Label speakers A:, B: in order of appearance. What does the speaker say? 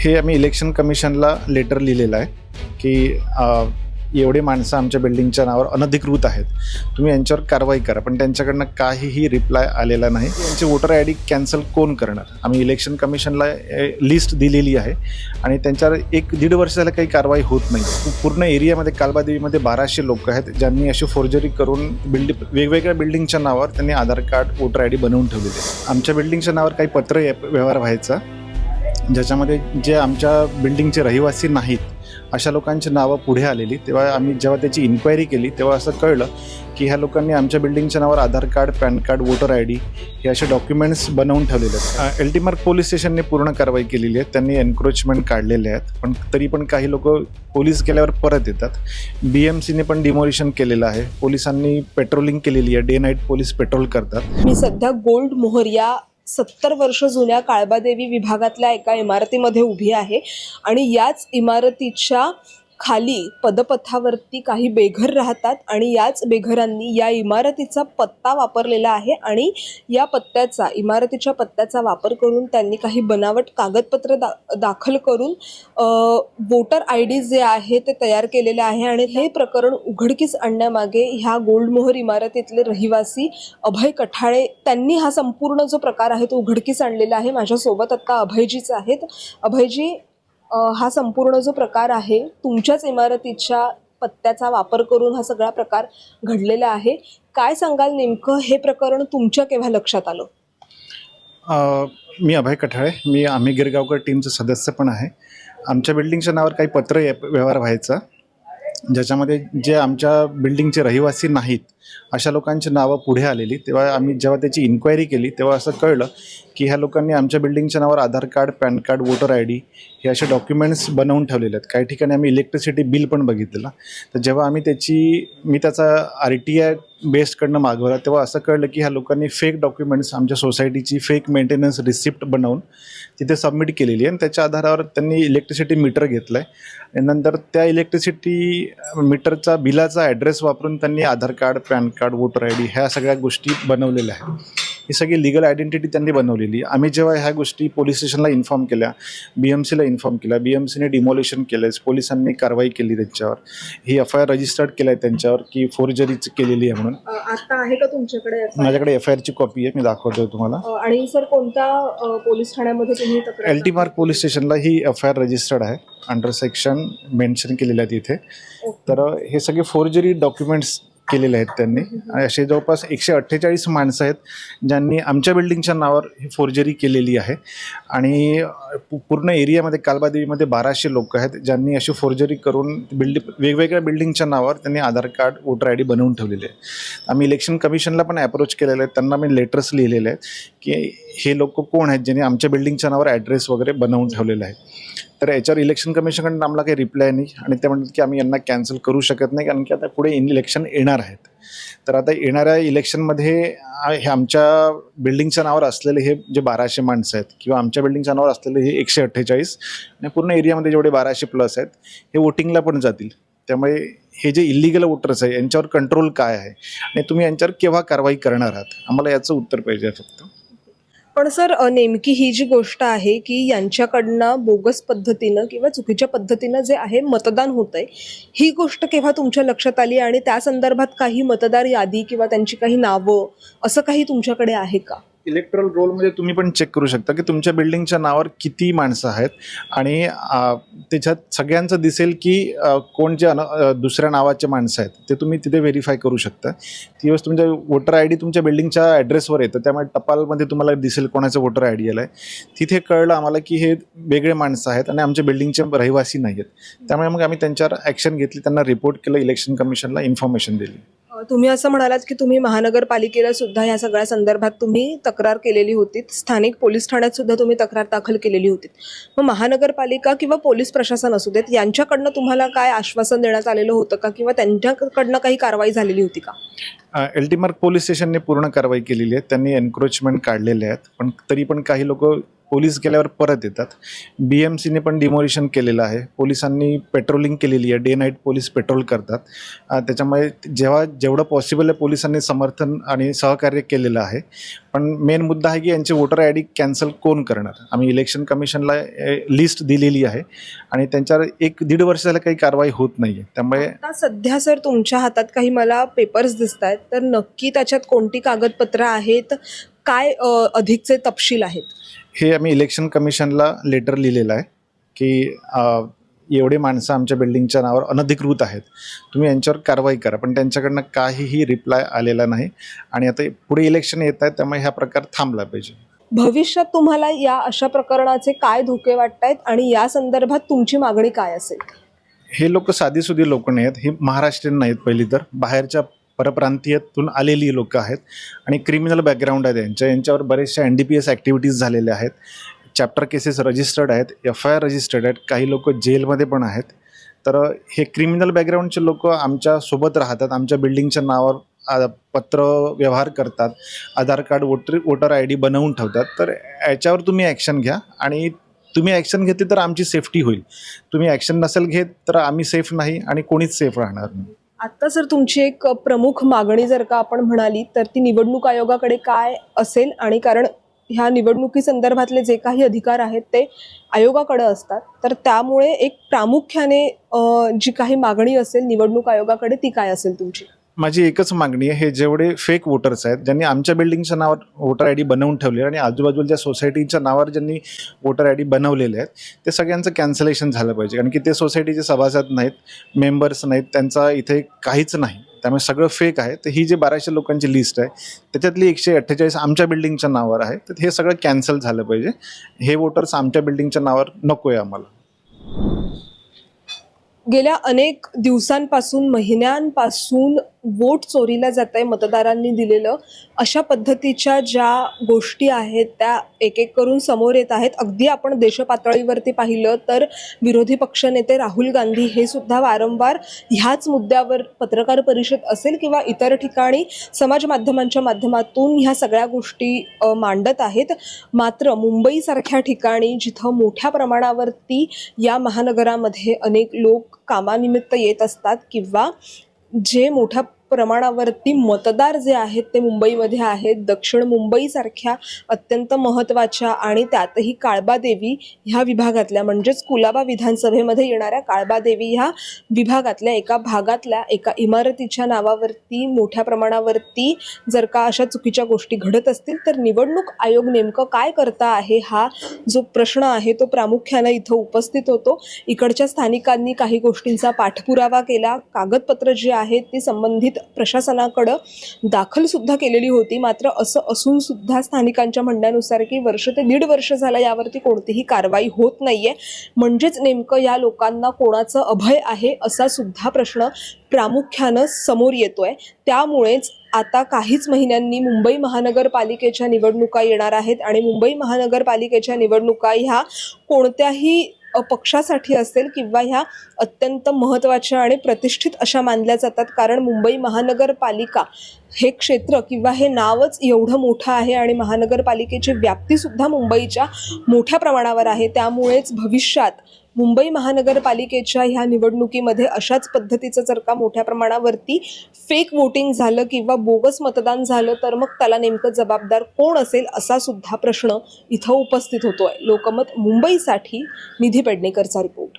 A: हे आम्ही election कमिशनला letter लिहिलेलं आहे की एवढे माणसं आमच्या बिल्डिंगच्या नावावर अनधिकृत आहेत. तुम्ही यांच्यावर कारवाई करा. पण त्यांच्याकडनं काहीही रिप्लाय आलेला नाही. यांची वोटर आय डी कॅन्सल कोण करणार? आम्ही इलेक्शन कमिशनला लिस्ट दिलेली आहे. आणि त्यांच्यावर एक दीड वर्ष झालं काही कारवाई होत नाही. पूर्ण एरियामध्ये कालबादेवीमध्ये बाराशे लोक आहेत ज्यांनी अशी फोर्जरी करून बिल्डिंग वेगवेगळ्या बिल्डिंगच्या नावावर त्यांनी Aadhaar card voter I D बनवून ठेवलेले आहे. आमच्या बिल्डिंगच्या नावावर काही पत्र व्यवहार व्हायचा. ज्याच्यामध्ये जे आमच्या बिल्डिंगचे रहिवासी नाहीत अशा लोकांची नावं पुढे आलेली. तेव्हा आम्ही जेव्हा त्याची इन्क्वायरी केली तेव्हा असं कळलं की ह्या लोकांनी आमच्या बिल्डिंगच्या नावावर Aadhaar card PAN card voter I D हे असे डॉक्युमेंट्स बनवून ठेवलेले आहेत. एल टी मार्क पोलीस स्टेशनने पूर्ण कारवाई केलेली आहे. त्यांनी एन्क्रोचमेंट काढलेले आहेत. पण तरी पण काही लोक पोलीस केल्यावर परत येतात. बी एम सीने पण डिमोलिशन केलेलं आहे. पोलिसांनी पेट्रोलिंग केलेली आहे. डे नाईट पोलीस पेट्रोल करतात.
B: मी सध्या गोल्ड मोहर या सत्तर वर्ष जुन्या काळबादेवी विभागातल्या एका इमारतीमध्ये उभी आहे. आणि याच इमारतीच्या खाली पदपथावरती काही बेघर राहतात आणि याच बेघरांनी या इमारतीचा पत्ता वापरलेला आहे आणि या पत्त्याचा इमारतीच्या पत्त्याचा वापर करून त्यांनी काही बनावट कागदपत्र दा दाखल करून वोटर आय डी जे आहे ते तयार केलेले आहे आणि हे प्रकरण उघडकीस आणण्यामागे ह्या गोल्डमोहर इमारतीतले रहिवासी अभय कठाळे त्यांनी हा संपूर्ण जो प्रकार आहे तो उघडकीस आणलेला आहे. माझ्यासोबत आत्ता अभयजीच आहेत. अभयजी हा संपूर्ण जो प्रकार आहे तुमच्याच इमारतीच्या पत्त्याचा वापर करून हा सगळा प्रकार घडलेला आहे. काय सांगाल नेमकं हे प्रकरण तुमच्या केव्हा लक्षात आलं?
A: मी अभय कठाळे. मी आम्ही गिरगावकर टीमचं सदस्य पण आहे. आमच्या बिल्डिंगच्या नावावर काही पत्र व्यवहार व्हायचा. ज्याच्यामध्ये जे आमच्या बिल्डिंगचे रहिवासी नाहीत अशा लोकांची नावं पुढे आलेली. तेव्हा आम्ही जेव्हा त्याची इन्क्वायरी केली तेव्हा असं कळलं की ह्या लोकांनी आमच्या बिल्डिंगच्या नावावर Aadhaar card PAN card voter I D हे असे डॉक्युमेंट्स बनवून ठेवलेले आहेत. काही ठिकाणी आम्ही इलेक्ट्रिसिटी बिल पण बघितलेलं. तर जेव्हा आम्ही त्याची मी त्याचा आर टी आय बेस्डकडनं मागवला तेव्हा असं कळलं की ह्या लोकांनी फेक डॉक्युमेंट्स आमच्या सोसायटीची फेक मेंटेनन्स रिसिप्ट बनवून तिथे सबमिट केलेली आहे. आणि त्याच्या आधारावर त्यांनी इलेक्ट्रिसिटी मीटर घेतलं आहे आणि नंतर त्या इलेक्ट्रिसिटी मीटरचा बिलाचा ॲड्रेस वापरून त्यांनी Aadhaar card PAN card voter I D ह्या सगळ्या गोष्टी बनवलेल्या आहेत. ही सगळी लिगल आयडेंटिटी त्यांनी बनवलेली. आम्ही जेव्हा ह्या गोष्टी पोलीस स्टेशनला इन्फॉर्म केल्या बी एम सीला इन्फॉर्म केल्या बी एम सीने डिमोलेशन केलं पोलिसांनी कारवाई केली त्यांच्यावर. ही एफ आय आर रजिस्टर्ड केलं आहे त्यांच्यावर की फोर्जरीच केलेली आहे म्हणून.
B: आता आहे का तुमच्याकडे
A: माझ्याकडे एफ आय आरची कॉपी आहे मी दाखवतोय तुम्हाला.
B: आणि सर कोणत्या पोलीस ठाण्यामध्ये तुम्ही
A: एल टी मार्क पोलीस स्टेशनला ही एफ आय आर रजिस्टर्ड आहे. अंडर सेक्शन मेन्शन केलेलं आहे तिथे तर हे सगळे फोर्जरी डॉक्युमेंट्स केलेले आहेत त्यांनी. आणि असे जवळपास एकशे अठ्ठेचाळीस माणसं आहेत ज्यांनी आमच्या बिल्डिंगच्या नावावर ही फोर्जरी केलेली आहे. आणि पूर्ण एरियामध्ये कालबादेवीमध्ये बाराशे लोक आहेत ज्यांनी अशी फोर्जरी करून बिल्डिंग वेगवेगळ्या बिल्डिंगच्या नावावर त्यांनी Aadhaar card voter I D बनवून ठेवलेले आहे आम्ही इलेक्शन कमिशनला पण अप्रोच केलेले आहेत. त्यांना मी लेटर्स लिहिलेले आहेत की हे लोक कोण आहेत ज्यांनी आमच्या बिल्डिंगच्या नावावर ॲड्रेस वगैरे बनवून ठेवलेला आहे? तर याच्यावर इलेक्शन कमिशनकडून आम्हाला काही रिप्लाय नाही आणि ते म्हणतात की आम्ही यांना कॅन्सल करू शकत नाही कारण की आता पुढे इन इलेक्शन येणार आहेत. तर आता येणाऱ्या इलेक्शनमध्ये हे आमच्या बिल्डिंगच्या नावावर असलेले हे जे बाराशे माणसं आहेत किंवा आमच्या बिल्डिंगच्या नावावर असलेले हे एकशे अठ्ठेचाळीस आणि पूर्ण एरियामध्ये जेवढे बाराशे प्लस आहेत हे वोटिंगला पण जातील. त्यामुळे हे जे इलिगल वोटर्स आहे यांच्यावर कंट्रोल काय आहे? आणि तुम्ही यांच्यावर केव्हा कारवाई करणार आहात? आम्हाला याचं उत्तर पाहिजे फक्त.
B: पण सर नेमकी ही जी गोष्ट आहे की यांच्याकडनं बोगस पद्धतीनं किंवा चुकीच्या पद्धतीनं जे आहे मतदान होत आहे ही गोष्ट केव्हा तुमच्या लक्षात आली आणि त्या संदर्भात काही मतदार यादी किंवा त्यांची काही नावं असं काही तुमच्याकडे आहे का?
A: इलेक्ट्रल रोलमध्ये तुम्ही पण चेक करू शकता की तुमच्या बिल्डिंगच्या नावावर किती माणसं आहेत आणि त्याच्यात सगळ्यांचं दिसेल की कोण जे दुसऱ्या नावाचे माणसं आहेत. ते तुम्ही तिथे व्हेरीफाय करू शकता. दिवस तुमच्या वोटर आय डी तुमच्या बिल्डिंगच्या ॲड्रेसवर येतं. त्यामुळे टपालमध्ये तुम्हाला दिसेल कोणाचं वोटर आय डी आलं आहे तिथे कळलं आम्हाला की हे वेगळे माणसं आहेत आणि आमच्या बिल्डिंगचे रहिवासी नाही आहेत त्यामुळे मग आम्ही त्यांच्यावर ॲक्शन घेतली त्यांना रिपोर्ट केलं इलेक्शन कमिशनला इन्फॉर्मेशन दिली.
B: तुम्ही असं म्हणालात की तुम्ही महानगरपालिकेला सुद्धा या सगळ्या संदर्भात तुम्ही तक्रार केलेली होती. स्थानिक पोलीस ठाण्यात सुद्धा तुम्ही तक्रार दाखल केलेली होती. मग महानगरपालिका किंवा पोलीस प्रशासन असू देत यांच्याकडनं तुम्हाला काय आश्वासन देण्यात आलेलं होतं का? किंवा त्यांच्याकडनं काही कारवाई झालेली होती का?
A: एल टी मार्क पोलीस स्टेशनने पूर्ण कारवाई केलेली आहे. त्यांनी एन्क्रोचमेंट काढलेले आहेत. पण तरी पण काही लोक पोलीस गेल्यावर परत येतात. बी एम सीने पण डिमोलिशन केलेलं आहे. पोलिसांनी पेट्रोलिंग केलेली आहे. डे नाईट पोलीस पेट्रोल करतात. त्याच्यामुळे जेव्हा जेवढं पॉसिबल आहे पोलिसांनी समर्थन आणि सहकार्य केलेलं आहे. पण मेन मुद्दा आहे की यांची वोटर आय डी कॅन्सल कोण करणार? आम्ही इलेक्शन कमिशनला लिस्ट दिलेली आहे. आणि त्यांच्यावर एक दीड वर्ष झालं काही कारवाई होत नाही आहे त्यामुळे
B: सध्या सर तुमच्या हातात काही मला पेपर्स दिसत आहेत तर नक्की त्याच्यात कोणती कागदपत्रं आहेत? काय अधिकचे तपशील आहेत?
A: हे आम्ही इलेक्शन कमिशनला लेटर लिहिलेलं आहे की एवढे माणसं आमच्या बिल्डिंगच्या नावावर अनधिकृत आहेत. तुम्ही यांच्यावर कारवाई करा पण त्यांच्याकडनं काहीही रिप्लाय आलेला नाही. आणि आता पुढे इलेक्शन येत आहेत त्यामुळे हा प्रकार थांबला पाहिजे.
B: भविष्यात तुम्हाला या अशा प्रकरणाचे काय धोके वाटत आहेत आणि या संदर्भात तुमची मागणी काय असेल?
A: हे लोक साधीसुधी लोक नाही आहेत ही महाराष्ट्रीयन नाहीत पहिली तर. बाहेरच्या परप्रांतीयातून आलेली लोक आहेत आणि क्रिमिनल बॅकग्राऊंड आहे त्यांच्या यांच्यावर बरेचशा N D P S activities झालेल्या आहेत. चॅप्टर केसेस रजिस्टर्ड आहेत. एफ आय आर रजिस्टर्ड आहेत. काही लोक जेलमध्ये पण आहेत. तर हे क्रिमिनल बॅकग्राऊंडचे लोक आमच्यासोबत राहतात. आमच्या बिल्डिंगच्या नावावर पत्र व्यवहार करतात. Aadhaar card voter voter I D बनवून ठेवतात. तर याच्यावर तुम्ही ॲक्शन घ्या. आणि तुम्ही ॲक्शन घेतली तर आमची सेफ्टी होईल. तुम्ही ॲक्शन नसेल घेत तर आम्ही सेफ नाही आणि कोणीच सेफ राहणार नाही.
B: आता सर तुमची एक प्रमुख मागणी जर का आपण म्हणाली तर ती निवडणूक आयोगाकडे काय असेल? आणि कारण ह्या निवडणुकी संदर्भातले जे काही अधिकार आहेत ते आयोगाकडे असतात. तर त्यामुळे एक प्रामुख्याने जी काही मागणी असेल निवडणूक आयोगाकडे ती काय असेल तुमची?
A: माझी एकच मागणी आहे हे जेवढे फेक वोटर्स आहेत ज्यांनी आमच्या बिल्डिंगच्या नावावर वोटर आय डी बनवून ठेवले आणि आजूबाजूच्या सोसायटीच्या नावावर ज्यांनी वोटर आय डी बनवलेले आहेत ते सगळ्यांचं कॅन्सलेशन झालं पाहिजे. कारण की ते सोसायटीचे सभासद नाहीत मेंबर्स नाहीत त्यांचा इथे काहीच नाही. त्यामुळे सगळं फेक आहे. तर ही जी बाराशे लोकांची लिस्ट आहे त्याच्यातली एकशे अठ्ठेचाळीस आमच्या बिल्डिंगच्या नावावर आहे. तर हे सगळं कॅन्सल झालं पाहिजे. हे वोटर्स आमच्या बिल्डिंगच्या नावावर नको आहे आम्हाला.
B: गेल्या अनेक दिवसांपासून महिन्यांपासून वोट चोरीला जात आहे मतदारांनी दिलेलं अशा पद्धतीच्या ज्या गोष्टी आहेत त्या एक एक करून समोर येत आहेत. अगदी आपण देशपातळीवरती पाहिलं तर विरोधी पक्षनेते राहुल गांधी हे सुद्धा वारंवार ह्याच मुद्द्यावर पत्रकार परिषद असेल किंवा इतर ठिकाणी समाज माध्यमांच्या माध्यमातून ह्या सगळ्या गोष्टी मांडत आहेत. मात्र मुंबईसारख्या ठिकाणी जिथं मोठ्या प्रमाणावरती या महानगरामध्ये अनेक लोक कामानिमित्त येत असतात किंवा जे मोठ्या प्रमाणावरती मतदार जे आहेत ते मुंबईमध्ये आहेत. दक्षिण मुंबईसारख्या अत्यंत महत्त्वाच्या आणि त्यातही काळबादेवी ह्या विभागातल्या म्हणजेच कुलाबा विधानसभेमध्ये येणाऱ्या काळबादेवी ह्या विभागातल्या एका भागातल्या एका इमारतीच्या नावावरती मोठ्या प्रमाणावरती जर का अशा चुकीच्या गोष्टी घडत असतील तर निवडणूक आयोग नेमकं काय करता आहे हा जो प्रश्न आहे तो प्रामुख्यानं इथं उपस्थित होतो. इकडच्या स्थानिकांनी काही गोष्टींचा पाठपुरावा केला. कागदपत्र जी आहेत ती संबंधित प्रशासनाकडं दाखल सुद्धा केलेली होती. मात्र असं असून सुद्धा स्थानिकांच्या म्हणण्यानुसार की वर्ष ते दीड वर्ष झालं यावरती कोणतीही कारवाई होत नाहीये. म्हणजेच नेमकं या लोकांना कोणाचं अभय आहे असा सुद्धा प्रश्न प्रामुख्यानं समोर येतोय. त्यामुळेच आता काहीच महिन्यांनी मुंबई महानगरपालिकेच्या निवडणुका येणार आहेत आणि मुंबई महानगरपालिकेच्या निवडणुका ह्या कोणत्याही पक्षासाठी असेल किंवा ह्या अत्यंत महत्त्वाच्या आणि प्रतिष्ठित अशा मानल्या जातात. कारण मुंबई महानगरपालिका हे क्षेत्र किंवा हे नावच एवढं मोठं आहे आणि महानगरपालिकेची व्याप्तीसुद्धा मुंबईच्या मोठ्या प्रमाणावर आहे. त्यामुळेच भविष्यात मुंबई महानगरपालिकेच्या ह्या निवडणुकीमध्ये अशाच पद्धतीचं जर का मोठ्या प्रमाणावरती फेक वोटिंग झालं किंवा बोगस मतदान झालं तर मग त्याला नेमकं जबाबदार कोण असेल असा सुद्धा प्रश्न इथं उपस्थित होतोय. लोकमत मुंबईसाठी निधी पेडणेकरचा रिपोर्ट